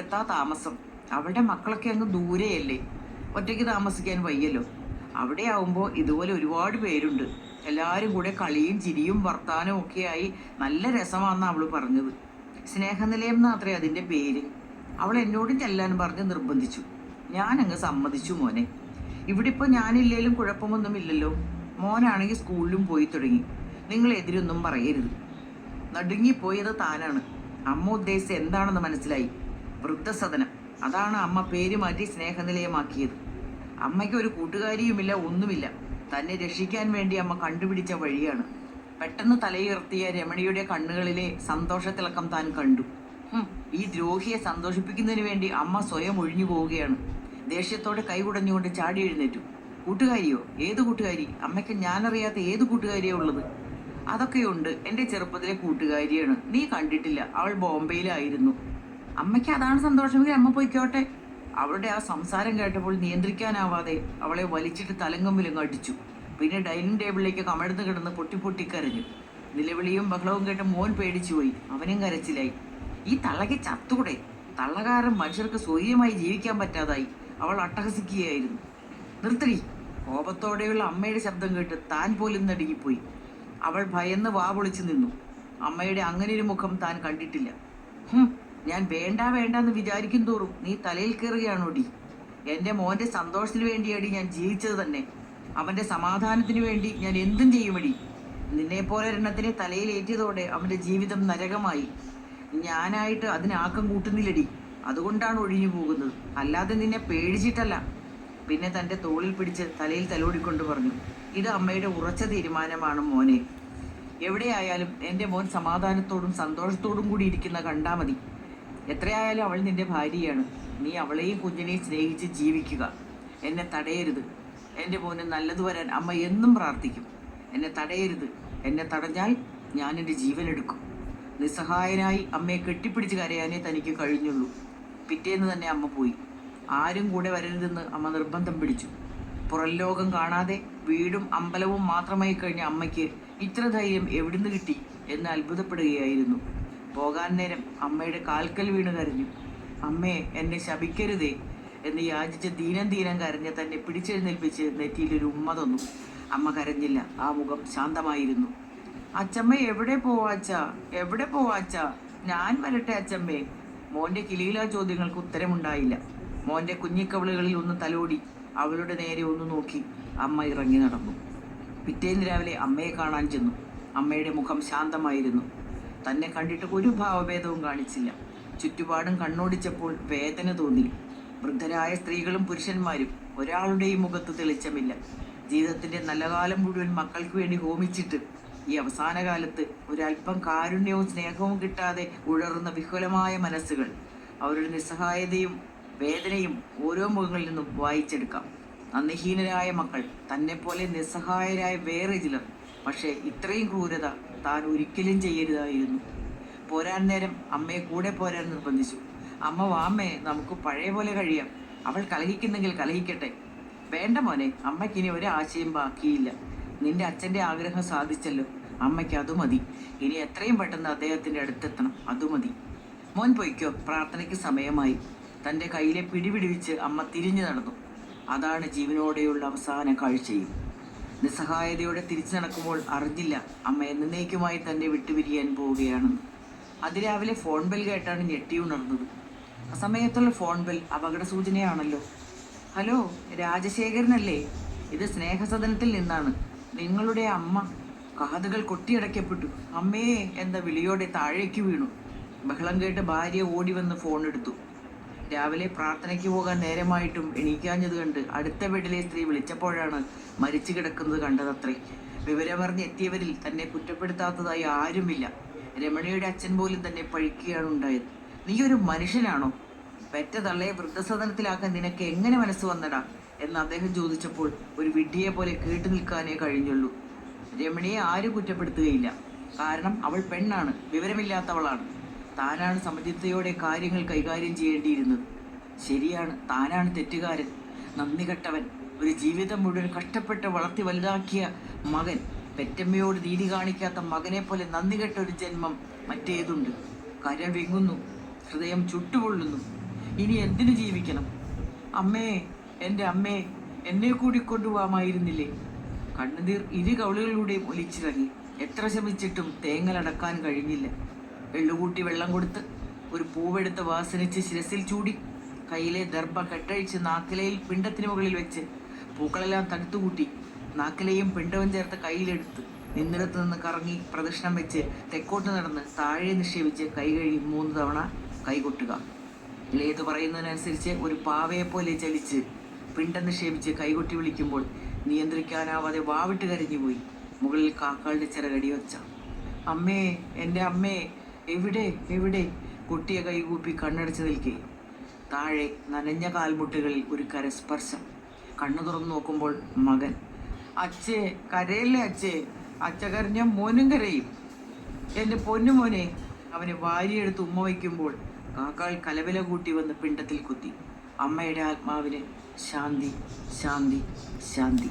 ഒരിടത്താ താമസം. അവളുടെ മക്കളൊക്കെ അങ്ങ് ദൂരെയല്ലേ? ഒറ്റയ്ക്ക് താമസിക്കാൻ വയ്യല്ലോ. അവിടെ ആവുമ്പോൾ ഇതുപോലെ ഒരുപാട് പേരുണ്ട്. എല്ലാവരും കൂടെ കളിയും ചിരിയും വർത്താനവും ഒക്കെയായി നല്ല രസമാണെന്ന് അവൾ പറഞ്ഞത്. സ്നേഹനിലയം എന്നാത്രേ അതിന്റെ പേര്. അവൾ എന്നോട് ചെല്ലാൻ പറഞ്ഞ് നിർബന്ധിച്ചു. ഞാൻ ഞാനങ്ങ് സമ്മതിച്ചു മോനെ. ഇവിടെ ഇപ്പോൾ ഞാനില്ലേലും കുഴപ്പമൊന്നുമില്ലല്ലോ. മോനാണെങ്കിൽ സ്കൂളിലും പോയി തുടങ്ങി. നിങ്ങൾ എതിരൊന്നും പറയരുത്. നടുങ്ങിപ്പോയത് താനാണ്. അമ്മ ഉദ്ദേശിച്ചത് എന്താണെന്ന് മനസ്സിലായി. വൃദ്ധസദനം. അതാണ് അമ്മ പേര് മാറ്റി സ്നേഹനിലയമാക്കിയത്. അമ്മയ്ക്ക് ഒരു കൂട്ടുകാരിയുമില്ല ഒന്നുമില്ല. തന്നെ രക്ഷിക്കാൻ വേണ്ടി അമ്മ കണ്ടുപിടിച്ച വഴിയാണ്. പെട്ടെന്ന് തലയുയർത്തിയ രമണിയുടെ കണ്ണുകളിലെ സന്തോഷത്തിളക്കം താൻ കണ്ടു. ഈ ദ്രോഹിയെ സന്തോഷിപ്പിക്കുന്നതിന് വേണ്ടി അമ്മ സ്വയം ഒഴിഞ്ഞു പോവുകയാണ്. ദേഷ്യത്തോടെ കൈകുടഞ്ഞുകൊണ്ട് ചാടി എഴുന്നേറ്റു. കൂട്ടുകാരിയോ? ഏത് കൂട്ടുകാരി? അമ്മയ്ക്ക് ഞാനറിയാത്ത ഏത് കൂട്ടുകാരിയോ ഉള്ളത്? അതൊക്കെയുണ്ട് എന്റെ ചെറുപ്പത്തിലെ കൂട്ടുകാരിയാണ്. നീ കണ്ടിട്ടില്ല. അവൾ ബോംബെയിലായിരുന്നു. അമ്മയ്ക്ക് അതാണ് സന്തോഷമെങ്കിൽ അമ്മ പോയിക്കോട്ടെ. അവളുടെ ആ സംസാരം കേട്ടപ്പോൾ നിയന്ത്രിക്കാനാവാതെ അവളെ വലിച്ചിട്ട് തലങ്ങമ്മിലും അടിച്ചു. പിന്നെ ഡൈനിങ് ടേബിളിലേക്ക് കമഴ്ന്ന് കിടന്ന് പൊട്ടി പൊട്ടിക്കരഞ്ഞു നിലവിളിയും ബഹളവും കേട്ട് മോൻ പേടിച്ചു പോയി. അവനും കരച്ചിലായി. ഈ തള്ളകെ ചത്തൂടെ തള്ളകാരൻ മനുഷ്യർക്ക് സ്വൈര്യമായി ജീവിക്കാൻ പറ്റാതായി. അവൾ അട്ടഹസിക്കുകയായിരുന്നു. നിർത്തടി കോപത്തോടെയുള്ള അമ്മയുടെ ശബ്ദം കേട്ട് താൻ പോലും നടുങ്ങിപ്പോയി. അവൾ ഭയന്ന് വാ പൊളിച്ചു നിന്നു. അമ്മയുടെ അങ്ങനെയൊരു മുഖം താൻ കണ്ടിട്ടില്ല. ഞാൻ വേണ്ട വേണ്ട എന്ന് വിചാരിക്കും തോറും നീ തലയിൽ കയറുകയാണോടി? എന്റെ മോന്റെ സന്തോഷത്തിന് വേണ്ടിയടി ഞാൻ ജീവിച്ചത് തന്നെ. അവന്റെ സമാധാനത്തിന് വേണ്ടി ഞാൻ എന്തും ചെയ്യുമടി. നിന്നെപ്പോലെ ഒരെണ്ണത്തിനെ തലയിലേറ്റിയതോടെ അവന്റെ ജീവിതം നരകമായി. ഞാനായിട്ട് അതിനാക്കം കൂട്ടുന്നില്ലടി. അതുകൊണ്ടാണ് ഒഴിഞ്ഞു പോകുന്നത്. അല്ലാതെ നിന്നെ പേടിച്ചിട്ടല്ല. പിന്നെ തന്റെ തോളിൽ പിടിച്ച് തലയിൽ തലോടിക്കൊണ്ട് പറഞ്ഞു ഇത് അമ്മയുടെ ഉറച്ച തീരുമാനമാണ് മോനെ. എവിടെയായാലും എന്റെ മോൻ സമാധാനത്തോടും സന്തോഷത്തോടും കൂടി ഇരിക്കുന്ന കണ്ടാ മതി. എത്രയായാലും അവൾ നിന്റെ ഭാര്യയാണ്. നീ അവളെയും കുഞ്ഞിനെയും സ്നേഹിച്ച് ജീവിക്കുക. എന്നെ തടയരുത്. എന്റെ മോന് നല്ലത് വരാൻ അമ്മ എന്നും പ്രാർത്ഥിക്കും. എന്നെ തടയരുത്. എന്നെ തടഞ്ഞാൽ ഞാൻ എന്റെ ജീവൻ എടുക്കും. നിസ്സഹായനായി അമ്മയെ കെട്ടിപ്പിടിച്ച് കരയാനേ തനിക്ക് കഴിഞ്ഞുള്ളൂ. പിറ്റേന്ന് തന്നെ അമ്മ പോയി. ആരും കൂടെ വരരുതെന്ന് അമ്മ നിർബന്ധം പിടിച്ചു. പുറം ലോകം കാണാതെ വീടും അമ്പലവും മാത്രമായി കഴിഞ്ഞ അമ്മയ്ക്ക് ഇത്ര ധൈര്യം എവിടുന്ന് കിട്ടി എന്ന് അത്ഭുതപ്പെടുകയായിരുന്നു. പോകാൻ നേരം അമ്മയുടെ കാൽക്കൽ വീണു കരഞ്ഞു. അമ്മയെ എന്നെ ശപിക്കരുതേ എന്ന് യാചിച്ച് ദീനം ദീനം കരഞ്ഞ് തന്നെ പിടിച്ചെഴുന്നേൽപ്പിച്ച് നെറ്റിയിലൊരു ഉമ്മ തന്നു. അമ്മ കരഞ്ഞില്ല ആ മുഖം ശാന്തമായിരുന്നു. അച്ചമ്മ എവിടെ പോവാച്ച എവിടെ പോവാച്ച ഞാൻ വരട്ടെ അച്ചമ്മേ. മോന്റെ കിലീല ചോദ്യങ്ങൾക്ക് ഉത്തരമുണ്ടായില്ല. മോന്റെ കുഞ്ഞിക്കവളുകളിൽ ഒന്ന് തലോടി അവളുടെ നേരെ ഒന്ന് നോക്കി അമ്മ ഇറങ്ങി നടന്നു. പിറ്റേന്ന് രാവിലെ അമ്മയെ കാണാൻ ചെന്നു. അമ്മയുടെ മുഖം ശാന്തമായിരുന്നു. തന്നെ കണ്ടിട്ട് ഒരു ഭാവഭേദവും കാണിച്ചില്ല. ചുറ്റുപാടും കണ്ണോടിച്ചപ്പോൾ വേദന തോന്നി. വൃദ്ധരായ സ്ത്രീകളും പുരുഷന്മാരും ഒരാളുടെയും മുഖത്ത് തെളിച്ചമില്ല. ജീവിതത്തിന്റെ നല്ല കാലം മുഴുവൻ മക്കൾക്ക് വേണ്ടി ഹോമിച്ചിട്ട് ഈ അവസാന കാലത്ത് ഒരല്പം കാരുണ്യവും സ്നേഹവും കിട്ടാതെ ഉഴറുന്ന വിഹുലമായ മനസ്സുകൾ അവരുടെ നിസ്സഹായതയും വേദനയും ഓരോ മുഖങ്ങളിൽ നിന്നും വായിച്ചെടുക്കാം. നന്ദിഹീനരായ മക്കൾ തന്നെപ്പോലെ നിസ്സഹായരായ വേറെ ചിലർ. പക്ഷേ ഇത്രയും ക്രൂരത താൻ ഒരിക്കലും ചെയ്യരുതായിരുന്നു. പോരാൻ നേരം അമ്മയെ കൂടെ പോരാൻ നിർബന്ധിച്ചു. അമ്മ വാമ്മേ നമുക്ക് പഴയ പോലെ കഴിയാം. അവൾ കലഹിക്കുന്നെങ്കിൽ കലഹിക്കട്ടെ. വേണ്ട മോനെ അമ്മയ്ക്കിനി ആശയം ബാക്കിയില്ല. നിന്റെ അച്ഛന്റെ ആഗ്രഹം സാധിച്ചല്ലോ. അമ്മയ്ക്ക് അത് മതി. ഇനി എത്രയും പെട്ടെന്ന് അദ്ദേഹത്തിന്റെ അടുത്തെത്തണം. അത് മതി. മോൻ പൊയ്ക്കോ. പ്രാർത്ഥനയ്ക്ക് സമയമായി. തന്റെ കയ്യിലെ പിടിപിടിവിച്ച് അമ്മ തിരിഞ്ഞു നടന്നു. അതാണ് ജീവനോടെയുള്ള അവസാന കാഴ്ചയും. നിസ്സഹായതയോടെ തിരിച്ചു നടക്കുമ്പോൾ അറിഞ്ഞില്ല. അമ്മ എന്നേക്കുമായി തന്നെ വിട്ടുപിരിയാൻ പോവുകയാണെന്ന് അതിരാവിലെ ഫോൺ ബെൽ കേട്ടാണ് ഞെട്ടി ഉണർന്നത്. ആ സമയത്തുള്ള ഫോൺ ബെൽ അപകട സൂചനയാണല്ലോ ഹലോ രാജശേഖരനല്ലേ? ഇത് സ്നേഹസദനത്തിൽ നിന്നാണ്. നിങ്ങളുടെ അമ്മ കാതുകൾ കൊട്ടിയടയ്ക്കപ്പെട്ടു. അമ്മയെ എന്ന വിളിയോടെ താഴേക്ക് വീണു. ബഹളം കേട്ട് ഭാര്യ ഓടി വന്ന് ഫോൺ എടുത്തു. രാവിലെ പ്രാർത്ഥനയ്ക്ക് പോകാൻ നേരമായിട്ടും എണീക്കാഞ്ഞത് കണ്ട് അടുത്ത വീട്ടിലെ സ്ത്രീ വിളിച്ചപ്പോഴാണ് മരിച്ചു കിടക്കുന്നത് കണ്ടതത്രേ. വിവരമറിഞ്ഞ് എത്തിയവരിൽ തന്നെ കുറ്റപ്പെടുത്താത്തതായി ആരുമില്ല. രമണിയുടെ അച്ഛൻ പോലും തന്നെ പഴിക്കുകയാണ് ഉണ്ടായത്. നീ ഒരു മനുഷ്യനാണോ? പെറ്റ തള്ളയെ വൃദ്ധസദനത്തിലാക്കാൻ നിനക്ക് എങ്ങനെ മനസ്സ് വന്നടാ? എന്ന് അദ്ദേഹം ചോദിച്ചപ്പോൾ ഒരു വിഡ്ഢിയെ പോലെ കേട്ടു നിൽക്കാനേ കഴിഞ്ഞുള്ളൂ. രമണിയെ ആരും കുറ്റപ്പെടുത്തുകയില്ല. കാരണം അവൾ പെണ്ണാണ്. വിവരമില്ലാത്തവളാണ്. താനാണ് സമചിത്തയോടെ കാര്യങ്ങൾ കൈകാര്യം ചെയ്യേണ്ടിയിരുന്നത്. ശരിയാണ് താനാണ് തെറ്റുകാരൻ. നന്ദി കെട്ടവൻ. ഒരു ജീവിതം മുഴുവൻ കഷ്ടപ്പെട്ട് വളർത്തി വലുതാക്കിയ മകൻ. പെറ്റമ്മയോട് നീതി കാണിക്കാത്ത മകനെ പോലെ നന്ദി കെട്ട ഒരു ജന്മം മറ്റേതുണ്ട്. കര വിങ്ങുന്നു ഹൃദയം ചുട്ടുപൊള്ളുന്നു. ഇനി എന്തിനു ജീവിക്കണം? അമ്മേ എന്റെ അമ്മേ എന്നെ കൂടി കൊണ്ടുപോകാമായിരുന്നില്ലേ കണ്ണുനീർ ഇരു കവളുകളിലൂടെയും ഒലിച്ചിറങ്ങി. എത്ര ശ്രമിച്ചിട്ടും തേങ്ങലടക്കാൻ കഴിഞ്ഞില്ല. എള്ളുകൂട്ടി വെള്ളം കൊടുത്ത് ഒരു പൂവെടുത്ത് വാസനിച്ച് ശിരസിൽ ചൂടി കയ്യിലെ ദർഭ കെട്ടഴിച്ച് നാക്കിലയിൽ പിണ്ടത്തിന് മുകളിൽ വെച്ച് പൂക്കളെല്ലാം തടുത്തുകൂട്ടി നാക്കിലെയും പിണ്ടവും ചേർത്ത് കയ്യിലെടുത്ത് നിന്നിടത്ത് നിന്ന് കറങ്ങി പ്രദക്ഷിണം വെച്ച് തെക്കോട്ട് നടന്ന് താഴെ നിക്ഷേപിച്ച് കൈ മൂന്ന് തവണ കൈകൊട്ടുക ഇളയത് പറയുന്നതിനനുസരിച്ച് ഒരു പാവയെ പോലെ ചലിച്ച് പിണ്ടം നിക്ഷേപിച്ച് കൈകൊട്ടി വിളിക്കുമ്പോൾ നിയന്ത്രിക്കാനാവാതെ വാവിട്ട് കരഞ്ഞുപോയി. മുകളിൽ കാക്കാളുടെ ചിറകടി വച്ച. അമ്മേ എന്റെ അമ്മേ എവിടെ? എവിടെ? കുട്ടിയെ കൈകൂപ്പി കണ്ണടച്ച് നിൽക്കേ. താഴെ നനഞ്ഞ കാൽമുട്ടുകളിൽ ഒരു കരസ്പർശം. കണ്ണു തുറന്നു നോക്കുമ്പോൾ മകൻ. അച്ഛേ കരയല്ലേ അച്ഛേ? അച്ഛ കരഞ്ഞ മോനും കരയും. എന്റെ പൊന്നു മോനെ. അവനെ വാരിയെടുത്ത് ഉമ്മ വയ്ക്കുമ്പോൾ കാക്കാൾ കലവില കൂട്ടി വന്ന് പിണ്ടത്തിൽ കുത്തി. അമ്മയുടെ ആത്മാവിന് ശാന്തി ശാന്തി ശാന്തി.